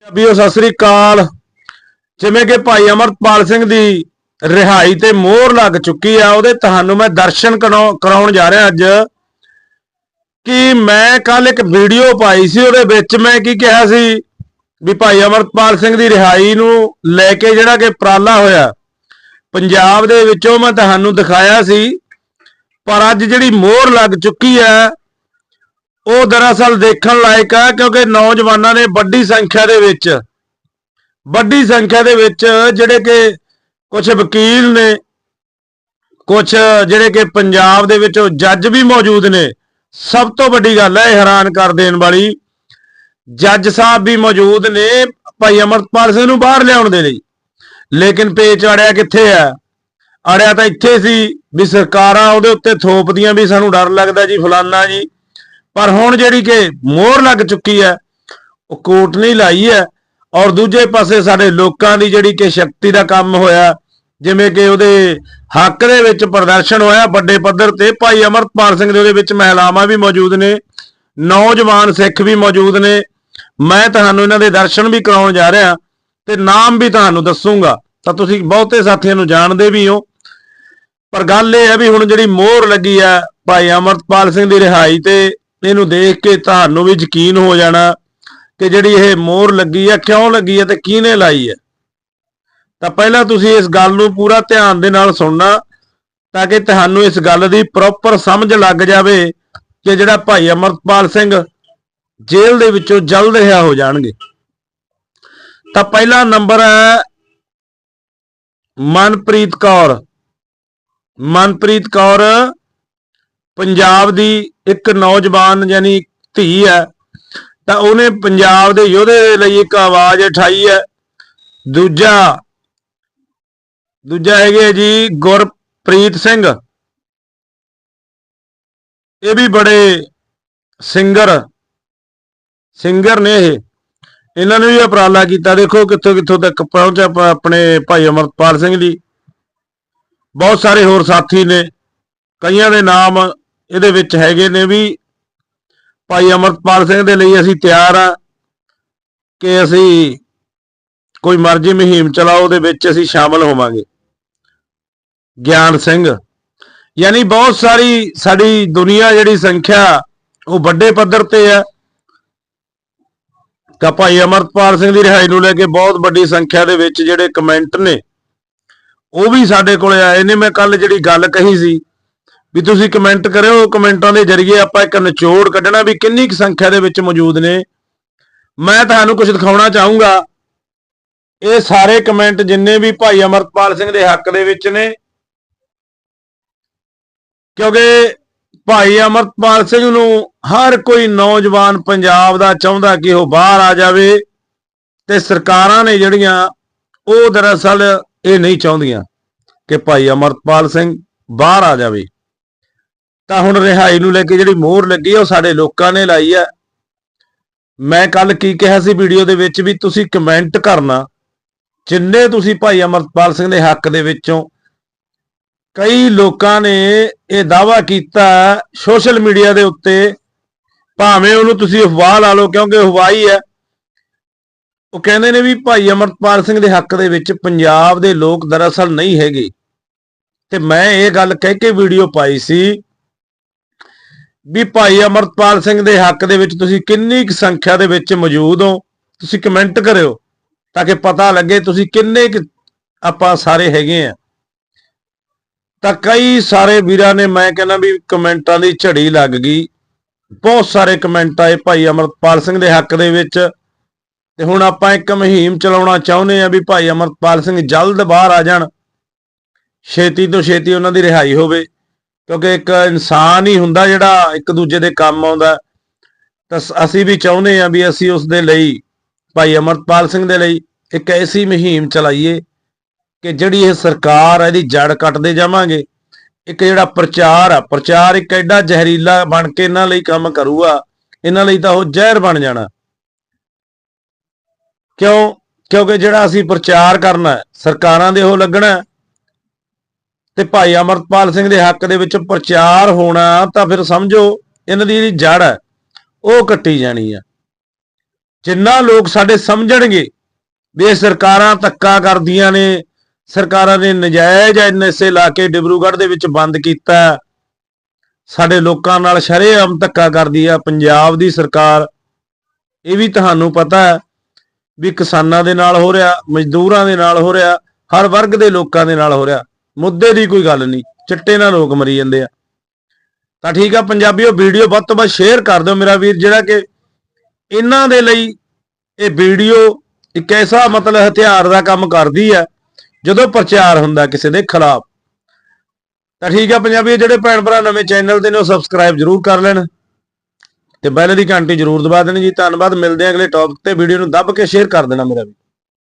ਪੰਜਾਬੀਓ, ਸਤਿ ਸ੍ਰੀ ਅਕਾਲ। ਜਿਵੇਂ ਕਿ ਭਾਈ ਅਮਰਪਾਲ ਸਿੰਘ ਦੀ ਰਿਹਾਈ ਤੇ ਮੋਹਰ ਲੱਗ ਚੁੱਕੀ ਆ, ਉਹਦੇ ਤੁਹਾਨੂੰ ਮੈਂ ਦਰਸ਼ਨ ਕਰਾਉ- ਕਰਾਉਣ ਜਾ ਰਿਹਾ ਅੱਜ ਕਿ ਮੈਂ ਕੱਲ ਇੱਕ ਵੀਡੀਓ ਪਾਈ ਸੀ, ਉਹਦੇ ਵਿੱਚ ਮੈਂ ਕੀ ਕਿਹਾ ਸੀ ਵੀ ਭਾਈ ਅਮਰਪਾਲ ਸਿੰਘ ਦੀ ਰਿਹਾਈ ਨੂੰ ਲੈ ਕੇ ਜਿਹੜਾ ਕਿ ਉਪਰਾਲਾ ਹੋਇਆ, ਪੰਜਾਬ ਦੇ ਵਿੱਚੋਂ ਮੈਂ ਤੁਹਾਨੂੰ ਦਿਖਾਇਆ ਸੀ, ਪਰ ਅੱਜ ਜਿਹੜੀ ਮੋਹਰ ਲੱਗ ਚੁੱਕੀ ਹੈ ਉਹ ਦਰਅਸਲ ਦੇਖਣ ਲਾਇਕ ਹੈ ਕਿਉਂਕਿ ਨੌਜਵਾਨਾਂ ਨੇ ਵੱਡੀ ਸੰਖਿਆ ਦੇ ਵਿੱਚ, ਵੱਡੀ ਸੰਖਿਆ ਦੇ ਵਿੱਚ ਜਿਹੜੇ ਕਿ ਕੁਝ ਵਕੀਲ ਨੇ ਕੁਝ ਜਿਹੜੇ ਕਿ ਪੰਜਾਬ ਦੇ ਵਿੱਚ ਜੱਜ ਵੀ ਮੌਜੂਦ ਨੇ, ਸਭ ਤੋਂ ਵੱਡੀ ਗੱਲ ਹੈ ਹੈਰਾਨ ਕਰ ਦੇਣ ਵਾਲੀ, ਜੱਜ ਸਾਹਿਬ ਵੀ ਮੌਜੂਦ ਨੇ ਭਾਈ ਅਮਰਪਾਲ ਸਿੰਘ ਨੂੰ ਬਾਹਰ ਲਿਆਉਣ ਦੇ ਲਈ, ਲੇਕਿਨ ਪੇਚ ਅੜਿਆ ਕਿੱਥੇ ਹੈ ਅੜਿਆ ਤਾਂ ਇੱਥੇ ਸੀ ਵੀ ਸਰਕਾਰਾਂ ਉਹਦੇ ਉੱਤੇ ਥੋਪਦੀਆਂ ਵੀ ਸਾਨੂੰ ਡਰ ਲੱਗਦਾ ਜੀ, ਫਲਾਨਾ ਜੀ ਪਰ ਹੁਣ ਜਿਹੜੀ ਕਿ ਮੋਹਰ ਲੱਗ ਚੁੱਕੀ ਹੈ, ਉਹ ਕੋਰਟ ਨਹੀਂ ਲਾਈ ਹੈ ਔਰ ਦੂਜੇ ਪਾਸੇ ਸਾਡੇ ਲੋਕਾਂ ਦੀ ਜਿਹੜੀ ਕਿ ਸ਼ਕਤੀ ਦਾ ਕੰਮ ਹੋਇਆ, ਜਿਵੇਂ ਕਿ ਉਹਦੇ ਹੱਕ ਦੇ ਵਿੱਚ ਪ੍ਰਦਰਸ਼ਨ ਹੋਇਆ, ਵੱਡੇ ਪੱਧਰ ਤੇ ਭਾਈ ਅਮਰਪਾਲ ਸਿੰਘ ਦੇ ਉਹਦੇ ਵਿੱਚ ਮਹਿਲਾਵਾਂ ਵੀ ਮੌਜੂਦ ਨੇ, ਨੌਜਵਾਨ ਸਿੱਖ ਵੀ ਮੌਜੂਦ ਨੇ। ਮੈਂ ਤੁਹਾਨੂੰ ਇਹਨਾਂ ਦੇ ਦਰਸ਼ਨ ਵੀ ਕਰਾਉਣ ਜਾ ਰਿਹਾ ਤੇ ਨਾਮ ਵੀ ਤੁਹਾਨੂੰ ਦੱਸੂਗਾ। ਤਾਂ ਤੁਸੀਂ ਬਹੁਤੇ ਸਾਥੀਆਂ ਨੂੰ ਜਾਣਦੇ ਵੀ ਹੋ। ਪਰ ਗੱਲ ਇਹ ਹੈ ਵੀ ਹੁਣ ਜਿਹੜੀ ਮੋਹਰ ਲੱਗੀ ਆ ਭਾਈ ਅਮਰਪਾਲ ਸਿੰਘ ਦੀ ਰਿਹਾਈ ਤੇ ਇਹਨੂੰ ਦੇਖ ਕੇ ਤੁਹਾਨੂੰ ਵੀ ਯਕੀਨ ਹੋ ਜਾਣਾ ਕਿ ਜਿਹੜੀ ਇਹ ਮੋਹਰ ਲੱਗੀ ਹੈ ਕਿਉਂ ਲੱਗੀ ਹੈ ਤੇ ਕਿਹਨੇ ਲਾਈ ਆ। ਤਾਂ ਪਹਿਲਾਂ ਤੁਸੀਂ ਇਸ ਗੱਲ ਨੂੰ ਪੂਰਾ ਧਿਆਨ ਦੇ ਨਾਲ ਸੁਣਨਾ ਤਾਂ ਕਿ ਤੁਹਾਨੂੰ ਇਸ ਗੱਲ ਦੀ ਪ੍ਰੋਪਰ ਸਮਝ ਲੱਗ ਜਾਵੇ ਕਿ ਜਿਹੜਾ ਭਾਈ ਅਮਰਪਾਲ ਸਿੰਘ ਜੇਲ੍ਹ ਦੇ ਵਿੱਚੋਂ ਜਲਦ ਰਿਹਾ ਹੋ ਜਾਣਗੇ। ਤਾਂ ਪਹਿਲਾ ਨੰਬਰ ਹੈ ਮਨਪ੍ਰੀਤ ਕੌਰ। ਮਨਪ੍ਰੀਤ ਕੌਰ ਪੰਜਾਬ ਦੀ ਇੱਕ ਨੌਜਵਾਨ ਯਾਨੀ ਧੀ ਹੈ, ਤਾਂ ਉਹਨੇ ਪੰਜਾਬ ਦੇ ਯੋਧੇ ਦੇ ਲਈ ਇੱਕ ਆਵਾਜ਼ ਉਠਾਈ ਹੈ। ਦੂਜਾ ਦੂਜਾ ਹੈਗੇ ਜੀ ਗੁਰਪ੍ਰੀਤ ਸਿੰਘ। ਇਹ ਵੀ ਬੜੇ ਸਿੰਗਰ ਸਿੰਗਰ ਨੇ ਇਹ। ਇਹਨਾਂ ਨੇ ਵੀ ਉਪਰਾਲਾ ਕੀਤਾ। ਦੇਖੋ ਕਿੱਥੋਂ ਕਿੱਥੋਂ ਤੱਕ ਪਹੁੰਚਿਆ ਆਪਣੇ ਭਾਈ ਅਮਰਪਾਲ ਸਿੰਘ ਜੀ। ਬਹੁਤ ਸਾਰੇ ਹੋਰ ਸਾਥੀ ਨੇ। ਕਈਆਂ ਦੇ ਨਾਮ ਇਹਦੇ ਵਿੱਚ ਹੈਗੇ ਨੇ ਵੀ ਭਾਈ ਅਮਰਪਾਲ ਸਿੰਘ ਦੇ ਲਈ ਅਸੀਂ ਤਿਆਰ ਆ ਕਿ ਅਸੀਂ ਕੋਈ ਮਰਜ਼ੀ ਮੁਹਿੰਮ ਚਲਾਓ, ਉਹਦੇ ਵਿੱਚ ਅਸੀਂ ਸ਼ਾਮਲ ਹੋਵਾਂਗੇ। ਗਿਆਨ ਸਿੰਘ, ਯਾਨੀ ਬਹੁਤ ਸਾਰੀ ਸਾਡੀ ਦੁਨੀਆ ਜਿਹੜੀ ਸੰਖਿਆ, ਉਹ ਵੱਡੇ ਪੱਧਰ ਤੇ ਹੈ ਤਾਂ ਭਾਈ ਅਮਰਪਾਲ ਸਿੰਘ ਦੀ ਰਿਹਾਈ ਨੂੰ ਲੈ ਕੇ ਬਹੁਤ ਵੱਡੀ ਸੰਖਿਆ ਦੇ ਵਿੱਚ ਜਿਹੜੇ ਕਮੈਂਟ ਨੇ, ਉਹ ਵੀ ਸਾਡੇ ਕੋਲੇ ਆਏ ਨੇ। ਮੈਂ ਕੱਲ ਜਿਹੜੀ ਗੱਲ ਕਹੀ ਸੀ ਵੀ ਤੁਸੀਂ ਕਮੈਂਟ ਕਰਿਓ ਕਮੈਂਟਾਂ ਦੇ ਜ਼ਰੀਏ ਆਪਾਂ ਇੱਕ ਨਿਚੋੜ ਕੱਢਣਾ ਵੀ ਕਿੰਨੀ ਕੁ ਸੰਖਿਆ ਦੇ ਵਿੱਚ ਮੌਜੂਦ ਨੇ। ਮੈਂ ਤੁਹਾਨੂੰ ਕੁਝ ਦਿਖਾਉਣਾ ਚਾਹੂੰਗਾ। ਇਹ ਸਾਰੇ ਕਮੈਂਟ ਜਿੰਨੇ ਵੀ ਭਾਈ ਅਮਰਪਾਲ ਸਿੰਘ ਦੇ ਹੱਕ ਦੇ ਵਿੱਚ ਨੇ। ਕਿਉਂਕਿ ਭਾਈ ਅਮਰਪਾਲ ਸਿੰਘ ਨੂੰ ਹਰ ਕੋਈ ਨੌਜਵਾਨ ਪੰਜਾਬ ਦਾ ਚਾਹੁੰਦਾ ਕਿ ਉਹ ਬਾਹਰ ਆ ਜਾਵੇ ਤੇ ਸਰਕਾਰਾਂ ਨੇ ਜਿਹੜੀਆਂ, ਉਹ ਦਰਅਸਲ ਇਹ ਨਹੀਂ ਚਾਹੁੰਦੀਆਂ ਕਿ ਭਾਈ ਅਮਰਪਾਲ ਸਿੰਘ ਬਾਹਰ ਆ ਜਾਵੇ। ਤਾਂ ਹੁਣ ਰਿਹਾਈ ਨੂੰ ਲੈ ਕੇ ਜਿਹੜੀ ਮੋਹਰ ਲੱਗੀ ਆ, ਉਹ ਸਾਡੇ ਲੋਕਾਂ ਨੇ ਲਾਈ ਆ। ਮੈਂ ਕੱਲ ਕੀ ਕਿਹਾ ਸੀ ਵੀਡੀਓ ਦੇ ਵਿੱਚ ਵੀ ਤੁਸੀਂ ਕਮੈਂਟ ਕਰਨਾ, ਜਿੰਨੇ ਤੁਸੀਂ ਭਾਈ ਅਮਰਪਾਲ ਸਿੰਘ ਦੇ ਹੱਕ ਦੇ ਵਿੱਚੋਂ ਕਈ ਲੋਕਾਂ ਨੇ ਇਹ ਦਾਵਾ ਕੀਤਾ ਸੋਸ਼ਲ ਮੀਡੀਆ ਦੇ ਉੱਤੇ, ਭਾਵੇਂ ਉਹਨੂੰ ਤੁਸੀਂ ਅਫਵਾਹ ਲਾ ਲਓ, ਕਿਉਂਕਿ ਅਫਵਾਹ ਹੈ। ਉਹ ਕਹਿੰਦੇ ਨੇ ਵੀ ਭਾਈ ਅਮਰਪਾਲ ਸਿੰਘ ਦੇ ਹੱਕ ਦੇ ਵਿੱਚ ਪੰਜਾਬ ਦੇ ਲੋਕ ਦਰਅਸਲ ਨਹੀਂ ਹੈਗੇ। ਤੇ ਮੈਂ ਇਹ ਗੱਲ ਕਹਿ ਕੇ ਵੀਡੀਓ ਪਾਈ ਸੀ ਵੀ ਭਾਈ ਅਮਰਪਾਲ ਸਿੰਘ ਦੇ ਹੱਕ ਦੇ ਵਿੱਚ ਤੁਸੀਂ ਕਿੰਨੀ ਕੁ ਸੰਖਿਆ ਦੇ ਵਿੱਚ ਮੌਜੂਦ ਹੋ? ਤੁਸੀਂ ਕਮੈਂਟ ਕਰਿਓ ਤਾਂ ਕਿ ਪਤਾ ਲੱਗੇ ਤੁਸੀਂ ਕਿੰਨੇ ਕੁ ਆਪਾਂ ਸਾਰੇ ਹੈਗੇ ਆ। ਤਾਂ ਕਈ ਸਾਰੇ ਵੀਰਾਂ ਨੇ ਮੈਂ ਕਹਿੰਦਾ ਵੀ ਕਮੈਂਟਾਂ ਦੀ ਝੜੀ ਲੱਗ ਗਈ। ਬਹੁਤ ਸਾਰੇ ਕਮੈਂਟ ਆਏ ਭਾਈ ਅਮਰਪਾਲ ਸਿੰਘ ਦੇ ਹੱਕ ਦੇ ਵਿੱਚ। ਤੇ ਹੁਣ ਆਪਾਂ ਇੱਕ ਮੁਹਿੰਮ ਚਲਾਉਣਾ ਚਾਹੁੰਦੇ ਆ ਵੀ ਭਾਈ ਅਮਰਪਾਲ ਸਿੰਘ ਜਲਦ ਬਾਹਰ ਆ ਜਾਣ। ਛੇਤੀ ਤੋਂ ਛੇਤੀ ਉਹਨਾਂ ਦੀ ਰਿਹਾਈ ਹੋਵੇ। ਕਿਉਂਕਿ ਇੱਕ ਇਨਸਾਨ ਹੀ ਹੁੰਦਾ ਜਿਹੜਾ ਇੱਕ ਦੂਜੇ ਦੇ ਕੰਮ ਆਉਂਦਾ। ਤਾਂ ਅਸੀਂ ਵੀ ਚਾਹੁੰਦੇ ਆ ਵੀ ਅਸੀਂ ਉਸ ਦੇ ਲਈ, ਭਾਈ ਅਮਰਪਾਲ ਸਿੰਘ ਦੇ ਲਈ ਇੱਕ ਐਸੀ ਮੁਹਿੰਮ ਚਲਾਈਏ ਕਿ ਜਿਹੜੀ ਇਹ ਸਰਕਾਰ ਇਹਦੀ ਜੜ ਕੱਟਦੇ ਜਾਵਾਂਗੇ। ਇੱਕ ਜਿਹੜਾ ਪ੍ਰਚਾਰ ਆ, ਪ੍ਰਚਾਰ ਇੱਕ ਐਡਾ ਜ਼ਹਿਰੀਲਾ ਬਣ ਕੇ ਇਹਨਾਂ ਲਈ ਕੰਮ ਕਰੂਗਾ, ਇਹਨਾਂ ਲਈ ਤਾਂ ਉਹ ਜ਼ਹਿਰ ਬਣ ਜਾਣਾ। ਕਿਉਂ? ਕਿਉਂਕਿ ਜਿਹੜਾ ਅਸੀਂ ਪ੍ਰਚਾਰ ਕਰਨਾ ਸਰਕਾਰਾਂ ਦੇ ਉਹ ਲੱਗਣਾ ਤੇ ਭਾਈ ਅਮਰਪਾਲ ਸਿੰਘ ਦੇ ਹੱਕ ਦੇ ਵਿੱਚ ਪ੍ਰਚਾਰ ਹੋਣਾ ਤਾਂ ਫਿਰ ਸਮਝੋ ਇਹਨਾਂ ਦੀ ਜਿਹੜੀ ਜੜ ਹੈ, ਉਹ ਕੱਟੀ ਜਾਣੀ ਆ। ਜਿੰਨਾ ਲੋਕ ਸਾਡੇ ਸਮਝਣਗੇ ਵੀ ਇਹ ਸਰਕਾਰਾਂ ਧੱਕਾ ਕਰਦੀਆਂ ਨੇ, ਸਰਕਾਰਾਂ ਨੇ ਨਜਾਇਜ਼ ਐਨਐਸਏ ਲਾ ਕੇ ਡਿਬਰੂਗੜ੍ਹ ਦੇ ਵਿੱਚ ਬੰਦ ਕੀਤਾ, ਸਾਡੇ ਲੋਕਾਂ ਨਾਲ ਸ਼ਰੇਆਮ ਧੱਕਾ ਕਰਦੀ ਆ ਪੰਜਾਬ ਦੀ ਸਰਕਾਰ, ਇਹ ਵੀ ਤੁਹਾਨੂੰ ਪਤਾ ਹੈ ਵੀ ਕਿਸਾਨਾਂ ਦੇ ਨਾਲ ਹੋ ਰਿਹਾ, ਮਜ਼ਦੂਰਾਂ ਦੇ ਨਾਲ ਹੋ ਰਿਹਾ, ਹਰ ਵਰਗ ਦੇ ਲੋਕਾਂ ਦੇ ਨਾਲ ਹੋ ਰਿਹਾ। ਮੁੱਦੇ ਦੀ ਕੋਈ ਗੱਲ ਨਹੀਂ, ਚਿੱਟੇ ਨਾਲ ਲੋਕ ਮਰੀ ਜਾਂਦੇ ਆ। ਤਾਂ ਠੀਕ ਆ ਪੰਜਾਬੀਓ, ਵੀਡੀਓ ਵੱਧ ਤੋਂ ਵੱਧ ਸ਼ੇਅਰ ਕਰ ਦਿਓ ਮੇਰਾ ਵੀਰ, ਜਿਹੜਾ ਕਿ ਇਹਨਾਂ ਦੇ ਲਈ ਇਹ ਵੀਡੀਓ ਇੱਕ ਐਸਾ ਮਤਲਬ ਹਥਿਆਰ ਦਾ ਕੰਮ ਕਰਦੀ ਆ, ਜਦੋਂ ਪ੍ਰਚਾਰ ਹੁੰਦਾ ਕਿਸੇ ਦੇ ਖਿਲਾਫ। ਤਾਂ ਠੀਕ ਆ ਪੰਜਾਬੀ ਜਿਹੜੇ ਭੈਣ ਭਰਾ ਨਵੇਂ ਚੈਨਲ ਤੇ ਨੇ, ਉਹ ਸਬਸਕ੍ਰਾਈਬ ਜਰੂਰ ਕਰ ਲੈਣ ਤੇ ਬੈਲ ਦੀ ਘੰਟੀ ਜਰੂਰ ਦਬਾ ਦੇਣੀ ਜੀ। ਧੰਨਵਾਦ, ਮਿਲਦੇ ਆ ਅਗਲੇ ਟੌਪਿਕ ਤੇ। ਵੀਡੀਓ ਨੂੰ ਦੱਬ ਕੇ ਸ਼ੇਅਰ ਕਰ ਦੇਣਾ ਮੇਰਾ ਵੀ